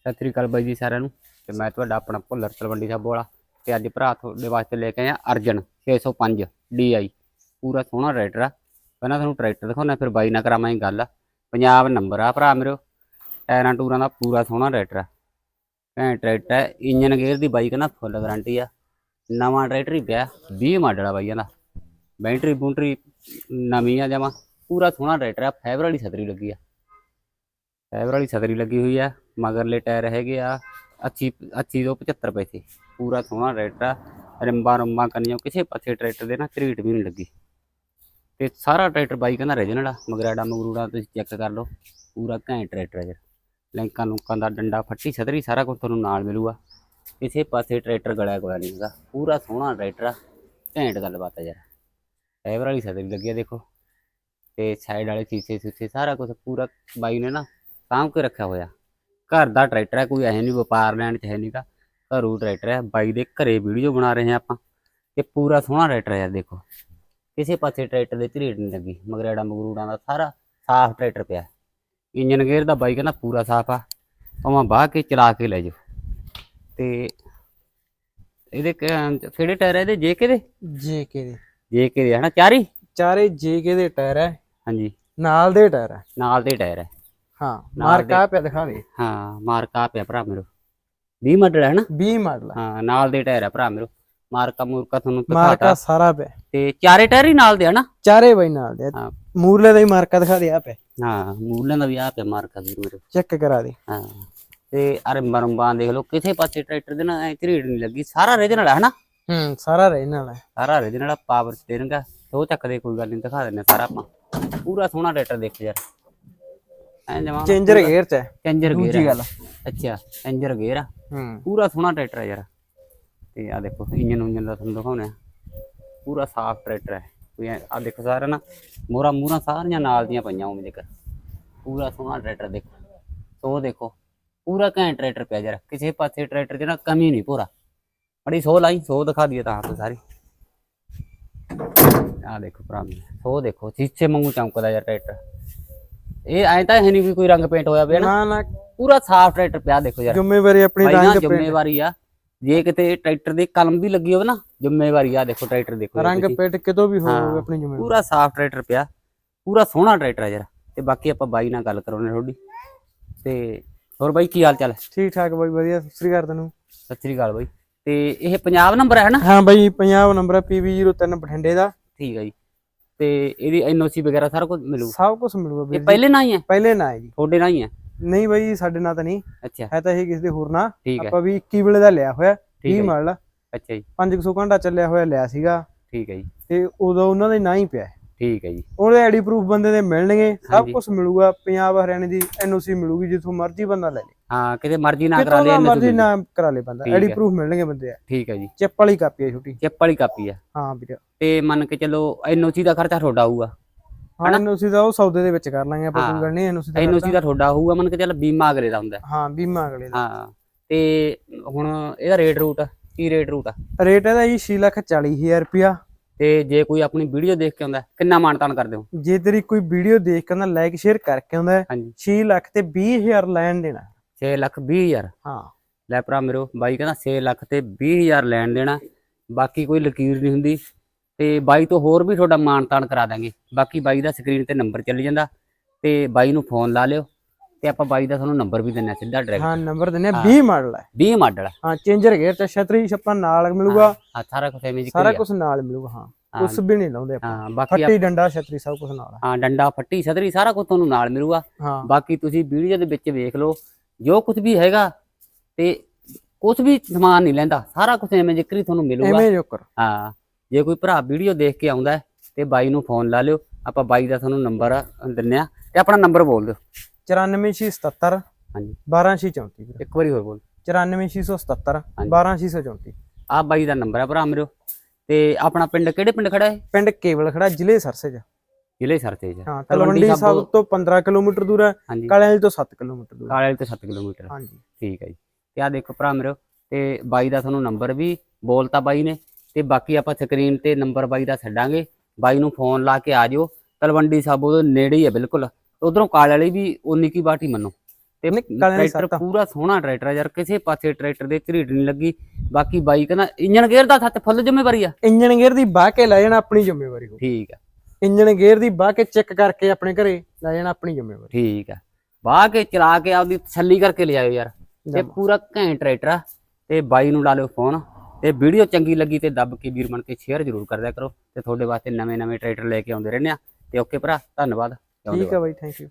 ਸਤਿ ਸ੍ਰੀ ਅਕਾਲ ਬਾਈ ਜੀ ਸਾਰਿਆਂ ਨੂੰ। ਤੇ ਮੈਂ ਤੁਹਾਡਾ ਆਪਣਾ ਭੁੱਲਰ ਤਲਵੰਡੀ ਸਾਹਿਬ ਵਾਲਾ ਤੇ ਅੱਜ ਭਰਾ ਤੁਹਾਡੇ ਵਾਸਤੇ ਲੈ ਕੇ ਆਇਆ ਅਰਜਨ 605 DI ਪੂਰਾ ਸੋਹਣਾ ਟਰੈਕਟਰ ਆ। ਪਹਿਲਾਂ ਤੁਹਾਨੂੰ ਟਰੈਕਟਰ ਦਿਖਾਉਣਾ ਫਿਰ ਬਾਈ ਨਾਲ ਕਰਾਵਾਂਗੇ ਗੱਲ। ਪੰਜਾਬ ਨੰਬਰ ਆ ਭਰਾ ਮੇਰੇ। ਟਾਇਰਾਂ ਟੂਰਾਂ ਦਾ ਪੂਰਾ ਸੋਹਣਾ ਟਰੈਕਟਰ ਆ। ਭੈਣ ਟਰੈਕਟਰ ਹੈ ਇੰਜਨ ਗੇਅਰ ਦੀ ਬਾਈਕ ਨਾ ਫੁੱਲ ਗਾਰੰਟੀ ਆ। ਨਵਾਂ ਟਰੈਕਟਰ ਹੀ ਪਿਆ 20 ਮਾਡਲ ਆ ਬਾਈਆਂ ਦਾ ਬੈਟਰੀ ਬੂਟਰੀ ਨਵੀਂ ਆ ਜਮਾ। ਪੂਰਾ ਸੋਹਣਾ ਟਰੈਕਟਰ ਆ, ਫਾਈਬਰ ਵਾਲੀ ਛਤਰੀ ਲੱਗੀ ਆ। ਫਾਈਬਰ ਵਾਲੀ ਛਤਰੀ ਲੱਗੀ ਹੋਈ ਆ। ਮਗਰਲੇ ਟਾਇਰ ਹੈਗੇ ਆ 80 80 ਤੋਂ 75 ਪੈਸੇ। ਪੂਰਾ ਸੋਹਣਾ ਟਰੈਕਟਰ ਆ, ਰਿੰਬਾਂ ਰੰਬਾਂ ਕਰਨੀਆਂ ਕਿਸੇ ਪਾਸੇ ਟਰੈਕਟਰ ਦੇ ਨਾ ਝਰੀਟ ਵੀ ਨਹੀਂ ਲੱਗੀ। ਤੇ ਸਾਰਾ ਟਰੈਕਟਰ ਬਾਈ ਕਹਿੰਦਾ ਰੀਜਨਲ ਆ ਮਗਰਾੜਾ ਮਗਰੂੜਾ ਤੁਸੀਂ ਚੈੱਕ ਕਰ ਲਓ, ਪੂਰਾ ਘੈਂਟ ਟਰੈਕਟਰ ਹੈ ਜਰ ਲਿੰਕਾਂ ਲੁੰਕਾਂ ਦਾ ਡੰਡਾ ਫੱਟੀ ਛਤਰੀ ਸਾਰਾ ਕੁਝ ਤੁਹਾਨੂੰ ਨਾਲ ਮਿਲੂਗਾ। ਕਿਸੇ ਪਾਸੇ ਟਰੈਕਟਰ ਗਲਿਆ ਗੋਇਆ ਨਹੀਂ ਹੈਗਾ। ਪੂਰਾ ਸੋਹਣਾ ਟਰੈਕਟਰ ਆ, ਘੈਂਟ ਗੱਲਬਾਤ ਹੈ ਯਾਰ। ਫਾਈਬਰ ਵਾਲੀ ਛਤਰੀ ਲੱਗੀ ਆ ਦੇਖੋ। ਤੇ ਸਾਈਡ ਵਾਲੇ ਸ਼ੀਸ਼ੇ ਸ਼ੀਸ਼ੇ ਸਾਰਾ ਕੁਝ ਪੂਰਾ ਬਾਈ ਨੇ ਨਾ ਸਾਂਭ ਕੇ ਰੱਖਿਆ ਹੋਇਆ। ਘਰ ਦਾ ਟਰੈਕਟਰ ਹੈ ਕੋਈ ਐ ਨਹੀਂ ਵਪਾਰ ਲੈਣ ਚ ਹੈ ਨਹੀਂਗਾ ਘਰੂ ਟਰੈਕਟਰ ਹੈ ਬਾਈ ਦੇ ਘਰੇ ਵੀਡੀਓ ਬਣਾ ਰਹੇ ਹਾਂ ਆਪਾਂ। ਤੇ ਪੂਰਾ ਸੋਹਣਾ ਟਰੈਕਟਰ ਹੈ ਯਾਰ ਦੇਖੋ। ਕਿਸੇ ਪਾਸੇ ਟਰੈਕਟਰ ਦੇ ਝਰੀਟ ਨਹੀਂ ਲੱਗੀ ਮਗਰੇੜਾ ਮਗਰੂੜਾਂ ਦਾ ਸਾਰਾ ਸਾਫ਼ ਟਰੈਕਟਰ ਪਿਆ। ਇੰਜਨ ਗੇਅਰ ਦਾ ਬਾਈ ਕਹਿੰਦਾ ਪੂਰਾ ਸਾਫ਼ ਆ। ਭਾਵੇਂ ਬਾਹ ਕੇ ਚਲਾ ਕੇ ਲੈ ਜਾਓ। ਤੇ ਇਹਦੇ ਕਿਹੜੇ ਟਾਇਰ ਹੈ ਇਹਦੇ? ਜੇਕੇ ਦੇ? ਜੇਕੇ ਦੇ। ਜੇਕੇ ਦੇ ਹਨਾ? ਚਾਰੀ ਚਾਰੇ ਜੇਕੇ ਦੇ ਟਾਇਰ ਹੈ। ਹਾਂਜੀ। ਨਾਲ ਦੇ ਟਾਇਰ ਹੈ। ਨਾਲ ਦੇ ਟਾਇਰ ਹੈ। ਹਾਂ ਨਾਲ ਮਾਰਕਾ ਪਿਆ ਦਿਖਾ ਦੇ ਹਾਂ ਮਾਰਕਾ ਪਿਆ ਭਰਾ ਮੇਰੋ। 20 ਮਾਡਲ ਹੈ ਨਾ? 20 ਮਾਡਲ ਹੈ। ਹਾਂ ਨਾਲ ਦੇ ਟਾਇਰ ਹੈ ਭਰਾ ਮੇਰੋ। ਮਾਰਕਾ ਮੂਰਕਾ ਤੁਹਾਨੂੰ ਮਾਰਕਾ ਦਿਖਾਤਾ ਸਾਰਾ ਪਿਆ। ਤੇ ਚਾਰੇ ਟਾਇਰ ਹੀ ਨਾਲ ਦੇ ਹਨਾ ਚਾਰੇ ਬਈ ਨਾਲ ਦੇ ਹਾਂ। ਮੂਰਲੇ ਦਾ ਹੀ ਮਾਰਕਾ ਦਿਖਾ ਦੇ ਆ ਪਿਆ। ਹਾਂ ਮੂਲਿਆਂ ਦਾ ਵੀ ਆ ਪਿਆ ਮਾਰਕਾ ਵੀਰ ਮੇਰੋ। ਚੈੱਕ ਕਰਾ ਦੇ। ਹਾਂ। ਤੇ ਅਰੇ ਮਰੰਬਾਂ ਦੇਖ ਲਓ ਕਿਸੇ ਪਾਸੇ ਟਰੈਕਟਰ ਦੇ ਨਾ ਐ ਝਰੀੜ ਨਹੀਂ ਲੱਗੀ। ਸਾਰਾ ਰੀਜਨਲ ਹੈ ਹਨਾ? ਹੂੰ ਸਾਰਾ ਰਹਿ ਨਾਲ ਹੈ ਸਾਰਾ ਰੀਜਨਲ ਪਾਵਰ ਸਟੀਅਰਿੰਗ ਆ। ਉਹ ਚੱਕਦੇ ਕੋਈ ਗੱਲ ਨਹੀਂ ਦਿਖਾ ਦਿੰਨੇ ਸਾਰਾ ਆਪਾਂ। ਪੂਰਾ ਸੋਹਣਾ ਟਰੈਕਟਰ ਦੇਖ ਯਾਰ। ਐ ਜਮਾ ਚੇਂਜਰ ਗੇਅਰ ਚ ਹੈ। ਚੇਂਜਰ ਗੇਅਰ ਦੂਜੀ ਗੱਲ। ਅੱਛਾ ਚੇਂਜਰ ਗੇਅਰ ਆ। ਹੂੰ। ਪੂਰਾ ਸੋਹਣਾ ਟਰੈਕਟਰ ਹੈ ਯਾਰ। ਤੇ ਆ ਦੇਖੋ ਇੰਜਨ ਉਂਜਨ ਦਾ ਤੁਹਾਨੂੰ ਦਿਖਾਉਣਾ ਪੂਰਾ ਸਾਫ਼ ਟਰੈਕਟਰ ਹੈ। ਕੋਈ ਆ ਦੇਖੋ ਸਾਰਾ ਨਾ ਮੋਰਾ ਮੂਰਾ ਸਾਰੀਆਂ ਨਾਲ ਦੀਆਂ ਪਈਆਂ ਉਵੇਂ ਦੇਖ ਪੂਰਾ ਸੋਹਣਾ ਟਰੈਕਟਰ ਦੇਖੋ। ਸੋ ਦੇਖੋ ਪੂਰਾ ਘੈਂਟ ਟਰੈਕਟਰ ਪਿਆ ਯਾਰ। ਕਿਸੇ ਪਾਸੇ ਟਰੈਕਟਰ ਨਾ ਕਮੀ ਨਹੀਂ ਪੂਰਾ ਬੜੀ ਸੋ ਲਾਈ ਸੋ ਦਿਖਾ ਦਈਏ ਤਾਂ ਆਪ ਸਾਰੀ। ਆ ਦੇਖੋ ਭਰਾ ਮੇਰੇ ਸੋ ਦੇਖੋ ਸ਼ੀਸ਼ੇ ਵਾਂਗੂ ਚਮਕਦਾ ਯਾਰ ਟਰੈਕਟਰ। ਇਹ ਐਂ ਤਾਂ ਹੈ ਨਹੀਂ ਵੀ ਕੋਈ ਰੰਗ ਪੇਂਟ ਹੋਇਆ ਪਿਆ ਨਾ। ਨਾ ਨਾ। ਪੂਰਾ ਸਾਫ਼ ਟਰੈਕਟਰ ਪਿਆ ਦੇਖੋ ਯਾਰ। ਜ਼ਿੰਮੇਵਾਰੀ ਆਪਣੀ ਭਾਈ ਨਾ ਰੰਗ ਪੇਂਟ ਜ਼ਿੰਮੇਵਾਰੀ ਆ। ਜੇ ਕਿਤੇ ਟਰੈਕਟਰ ਦੀ ਕਲਮ ਵੀ ਲੱਗੀ ਹੋਵੇ ਨਾ ਜ਼ਿੰਮੇਵਾਰੀ ਆ ਦੇਖੋ ਟਰੈਕਟਰ ਦੇਖੋ ਰੰਗ ਤੁਸੀਂ। ਪੇਂਟ ਕਿਤੋਂ ਵੀ ਹਾਂ। ਹੋਵੇ ਆਪਣੀ ਜ਼ਿੰਮੇਵਾਰੀ। ਪੂਰਾ ਸਾਫ਼ ਟਰੈਕਟਰ ਪਿਆ। ਪੂਰਾ ਸੋਹਣਾ ਟਰੈਕਟਰ ਆ ਯਾਰ। ਤੇ ਬਾਕੀ ਆਪਾਂ ਬਾਈ ਨਾਲ ਗੱਲ ਕਰਾਉਣੇ ਥੋੜੀ ਤੇ ਹੋਰ ਬਾਈ ਕੀ ਹਾਲ ਚਾਲ? ਹੈ ਠੀਕ ਠਾਕ ਬਾਈ ਵਧੀਆ। ਸਤਿ ਸ੍ਰੀ ਅਕਾਲ ਤੈਨੂੰ। ਸਤਿ ਸ੍ਰੀ ਅਕਾਲ ਬਾਈ। ਤੇ ਇਹ ਪੰਜਾਬ ਨੰਬਰ ਹੈ ਨਾ? ਹਾਂ ਬਾਈ ਪੰਜਾਬ ਨੰਬਰ ਹੈ PB03 ਬਠਿੰਡੇ ਦਾ। ਠੀਕ ਹੈ ਜੀ। ਤੇ ਇਹਦੀ ਐਨਓਸੀ ਵਗੈਰਾ ਸਾਰਾ ਕੁਝ ਮਿਲੂ? ਸਭ ਕੁਝ ਮਿਲੂਗਾ ਇਹ ਵੀਰ ਜੀ। ਪਹਿਲੇ ਨਾਲ ਹੀ ਹੈ? ਪਹਿਲੇ ਨਾ ਹੈ ਜੀ। ਤੁਹਾਡੇ ਨਾਲ ਹੀ ਹੈ? ਨਹੀਂ ਬਾਈ ਸਾਡੇ ਨਾਲ ਤਾਂ ਨਹੀਂ। ਅੱਛਾ। ਹੈ ਤਾਂ ਇਹ ਕਿਸੇ ਦੇ ਹੋਰ ਨਾਲ ਠੀਕ ਹੈ। ਆਪਾਂ ਵੀ 21 ਵੇਲੇ ਦਾ ਲਿਆ ਹੋਇਆ ਠੀਕ 20 ਹੈ ਮਾਡਲ। ਅੱਛਾ ਜੀ। 500 ਘੰਟਾ ਚੱਲਿਆ ਹੋਇਆ ਲਿਆ ਸੀਗਾ। ਠੀਕ ਹੈ ਜੀ। ਤੇ ਉਦੋਂ ਉਹਨਾਂ ਦੇ ਨਾਂ ਹੀ ਪਿਆ ਹੈ। ਠੀਕ ਹੈ ਜੀ। ਉਹਦੇ ਆਈਡੀ ਪ੍ਰੂਫ ਬੰਦੇ ਦੇ ਮਿਲਣਗੇ। ਸਭ ਹਾਂਜੀ। ਕੁਝ ਮਿਲੂਗਾ। ਪੰਜਾਬ ਹਰਿਆਣੇ ਦੀ ਐਨਓਸੀ ਮਿਲੂਗੀ ਜਿੱਥੋਂ ਮਰਜ਼ੀ ਬੰਦਾ ਲੈ ਲੇ। ਹਾਂ ਕਿਤੇ ਮਰਜ਼ੀ ਨਾ ਕਰਾ ਕਿਤੋਂ ਲਿਆ ਇਹਨੇ ਮਰਜ਼ੀ। ਨਾਮ ਕਰਾ ਲੇ ਬੰਦਾ। ਹੈ। ਪ੍ਰੂਫ ਮਿਲਣਗੇ ਬੰਦੇ ਆ। ਠੀਕ ਹੈ ਜੀ। ਚਿੱਪ ਵਾਲੀ ਕਾਪੀ ਹੈ ਛੋਟੀ। ਚਿੱਪ ਵਾਲੀ ਕਾਪੀ ਆ। ਹਾਂ ਵੀਰ। ਤੇ ਮੰਨ ਕੇ ਚੱਲੋ ਐਨਓਸੀ ਦਾ ਖਰਚਾ ਤੁਹਾਡਾ ਆਊਗਾ। ਹਾਂ ਐਨਓਸੀ ਦਾ ਉਹ ਸੌਦੇ ਦੇ ਵਿੱਚ ਕਰ ਲਾਂਗੇ ਆਪਾਂ। ਕੋਈ ਗੱਲ ਨਹੀਂ ਐਨਓਸੀ ਦਾ ਐਨਓਸੀ ਦਾ ਤੁਹਾਡਾ ਹੋਊਗਾ ਮੰਨ ਕੇ ਚੱਲ ਬੀਮਾ ਅਗਲੇ ਦਾ ਹੁੰਦਾ। ਹੈ। ਬੀਮਾ ਅਗਲੇ ਦਾ। ਹਾਂ ਤੇ ਹੁਣ ਇਹਦਾ ਰੇਟ ਰੂਟ ਕੀ ਰੇਟ ਰੂਟ ਆ? ਰੇਟ ਇਹਦਾ ਜੀ 6 ਲੱਖ 40 ਹਜ਼ਾਰ ਰੁਪਿਆ ਤੇ ਜੇ ਕੋਈ ਆਪਣੀ ਵੀਡੀਓ ਦੇਖ ਕੇ ਆਉਂਦਾ ਕਿੰਨਾ ਮਾਨਤਾਨ ਕਰਦੇ ਹੋ? ਜੇ ਤੇਰੀ ਕੋਈ ਵੀਡੀਓ ਦੇਖ ਕੇ ਨਾ ਲਾਈਕ ਸ਼ੇਅਰ ਕਰਕੇ ਆਉਂਦਾ ਹੈ, ਹਾਂਜੀ। 6 ਲੱਖ ਤੇ 20 ਹਜ਼ਾਰ ਲੈਣ ਦੇਣਾ। 6 ਲੱਖ 20 ਹਜ਼ਾਰ। ਹਾਂ। ਲੈ ਭਰਾ ਮੇਰੋ ਬਾਈ ਕਹਿੰਦਾ 6 ਲੱਖ ਤੇ 20 ਹਜ਼ਾਰ ਲੈਣ ਦੇਣਾ। ਬਾਕੀ ਕੋਈ ਲਕੀਰ ਨਹੀਂ ਹੁੰਦੀ। ਤੇ ਬਾਈ ਤੋਂ ਹੋਰ ਵੀ ਤੁਹਾਡਾ ਮਾਨਤਾਨ ਕਰਾ ਦਾਂਗੇ। ਬਾਕੀ ਬਾਈ ਦਾ ਸਕਰੀਨ ਤੇ ਨੰਬਰ ਚੱਲ ਜਾਂਦਾ ਤੇ ਬਾਈ ਨੂੰ ਫੋਨ ਲਾ ਲਿਓ ਤੇ ਆਪਾਂ ਬਾਈ ਦਾ ਤੁਹਾਨੂੰ ਨੰਬਰ ਵੀ ਦਿੰਨਾ ਸਿੱਧਾ ਡਾਇਰੈਕਟ ਹਾਂ ਨੰਬਰ ਦਿੰਨੇ 20 ਮਾਡਲ ਹੈ। 20 ਮਾਡਲ ਹਾਂ। ਚੇਂਜਰ ਗੇਅਰ ਤੇ ਛਤਰੀ ਛੱਪਾ ਨਾਲ ਮਿਲੂਗਾ। ਹਾਂ ਸਾਰਾ ਕੁਝ ਐਵੇਂ ਸਾਰਾ ਜਿਕਰ ਕੁਝ ਨਾਲ ਮਿਲੂਗਾ ਹਾਂ। ਕੁਝ ਵੀ ਨਹੀਂ ਲਾਉਂਦੇ ਆਪਾਂ। ਹਾਂ ਬਾਕੀ ਫੱਟੀ ਡੰਡਾ ਛਤਰੀ ਸਭ ਕੁਝ ਨਾਲ ਹੈ। ਡੰਡਾ ਫੱਟੀ ਛਤਰੀ ਸਾਰਾ ਕੁਝ ਤੁਹਾਨੂੰ ਨਾਲ ਮਿਲੂਗਾ। ਬਾਕੀ ਤੁਸੀਂ ਵੀਡੀਓ ਦੇ ਵਿੱਚ ਵੇਖ ਲਓ। ਜੋ ਕੁਝ ਵੀ ਹੈਗਾ ਤੇ ਕੁਝ ਵੀ ਸਮਾਨ ਨਹੀਂ ਲੈਂਦਾ ਸਾਰਾ ਕੁਝ ਐਵੇਂ ਜ਼ਿਕਰ ਹੀ ਤੁਹਾਨੂੰ ਮਿਲੂਗਾ। ਐਵੇਂ ਜੋਕਰ ਹਾਂ ਜੇ ਕੋਈ ਭਰਾ ਵੀਡੀਓ ਦੇਖ ਕੇ ਆਉਂਦਾ ਹੈ ਤੇ ਬਾਈ ਨੂੰ ਫੋਨ ਲਾ ਲਿਓ ਆਪਾਂ ਬਾਈ ਦਾ ਤੁਹਾਨੂੰ ਨੰਬਰ ਦਿੰਨੇ ਆ ਤੇ ਆਪਣਾ ਨੰਬਰ ਬੋਲ ਦਿਓ। 94677 ਹਾਂਜੀ। 12634 ਵੀਰੇ। ਇੱਕ ਵਾਰੀ ਹੋਰ ਬੋਲ। 94677 ਹਾਂਜੀ। 12634 ਆ ਬਾਈ ਦਾ ਨੰਬਰ ਹੈ ਭਰਾ ਮੇਰੋ ਤੇ ਆਪਣਾ ਪਿੰਡ ਕਿਹੜੇ ਪਿੰਡ ਖੜਾ ਹੈ? ਪਿੰਡ ਕੇਵਲ ਖੜਾ ਜ਼ਿਲ੍ਹੇ ਸਰਸੇ ਚ। ਜ਼ਿਲ੍ਹੇ ਸਰਤੇ ਚ ਹਾਂ ਤਲਵੰਡੀ ਸਾਹਿਬ ਤੋਂ 15 ਕਿਲੋਮੀਟਰ ਦੂਰ ਹੈ ਹਾਂਜੀ। ਕਾਲੇ ਤੋਂ 7 ਕਿਲੋਮੀਟਰ ਦੂਰ ਹੈ। ਕਾਲੇ ਤੋਂ 7 ਕਿਲੋਮੀਟਰ। ਹਾਂਜੀ। ਠੀਕ ਹੈ ਜੀ। ਤੇ ਆ ਦੇਖੋ ਭਰਾ ਮੇਰੋ ਤੇ ਬਾਈ ਦਾ ਤੁਹਾਨੂੰ ਨੰਬਰ ਵੀ ਬੋਲਤਾ ਬਾਈ ਨੇ ਤੇ ਬਾਕੀ ਆਪਾਂ ਸਕਰੀਨ ਤੇ ਨੰਬਰ ਬਾਈ ਦਾ ਛੱਡਾਂਗੇ। ਬਾਈ ਨੂੰ ਫੋਨ ਲਾ ਕੇ ਆ ਜਿਓ। ਤਲਵੰਡੀ ਸਾਬੋ ਦੇ ਨੇੜੇ ਹੀ ਹੈ ਬਿਲਕੁਲ। ਉਧਰੋਂ ਕਾਲੇ ਵਾਲੀ ਵੀ ਉਨੀ ਕੀ ਬਾਟੀ ਮੰਨੋ। ਤੇ ਟਰੈਕਟਰ ਸੱਤ। ਪੂਰਾ ਸੋਹਣਾ ਟਰੈਕਟਰ ਆ ਯਾਰ ਕਿਸੇ ਪਾਸੇ ਟਰੈਕਟਰ ਦੇ ਝਰੀਟ ਨਹੀਂ ਲੱਗੀ। ਬਾਕੀ ਬਾਈ ਕਹਿੰਦਾ ਇੰਜਨ ਗੇਅਰ ਦਾ ਸੱਚ ਫੁੱਲ ਜ਼ਿੰਮੇਵਾਰੀ ਆ। ਇੰਜਨ ਗੇਅਰ ਦੀ ਬਾਹ ਕੇ ਲੈ ਜਾਣਾ ਆਪਣੀ ਜ਼ਿੰਮੇਵਾਰੀ ਹੋ ਠੀਕ ਆ। ਇੰਜਨ ਗੇਅਰ ਦੀ ਬਾਹ ਕੇ ਚੈੱਕ ਕਰਕੇ ਆਪਣੇ ਘਰੇ ਲੈ ਜਾਣਾ ਆਪਣੀ ਜ਼ਿੰਮੇਵਾਰੀ। ਠੀਕ ਆ। ਬਾਹ ਕੇ ਚਲਾ ਕੇ ਆਪਦੀ ਤਸੱਲੀ ਕਰਕੇ ਲਿਆਇਓ ਯਾਰ। ਇਹ ਪੂਰਾ ਘੈਂਟ ਟਰੈਕਟਰ ਆ। ਤੇ ਬਾਈ ਨੂੰ ਲਾ ਲਿਓ ਫੋਨ। ਤੇ ਵੀਡੀਓ ਚੰਗੀ ਲੱਗੀ ਤੇ ਦੱਬ ਕੇ ਵੀਰ ਬਣ ਕੇ ਸ਼ੇਅਰ ਜ਼ਰੂਰ ਕਰ ਦਿਆ ਕਰੋ। ਤੇ ਤੁਹਾਡੇ ਵਾਸਤੇ ਨਵੇਂ ਨਵੇਂ ਟਰੈਕਟਰ ਲੈ ਕੇ ਆਉਂਦੇ ਰਹਿੰਦੇ ਆ। ਤੇ ਓਕੇ ਭਰਾ ਧੰਨਵਾਦ। ਠੀਕ ਆ ਬਾਈ ਥੈਂਕ ਯੂ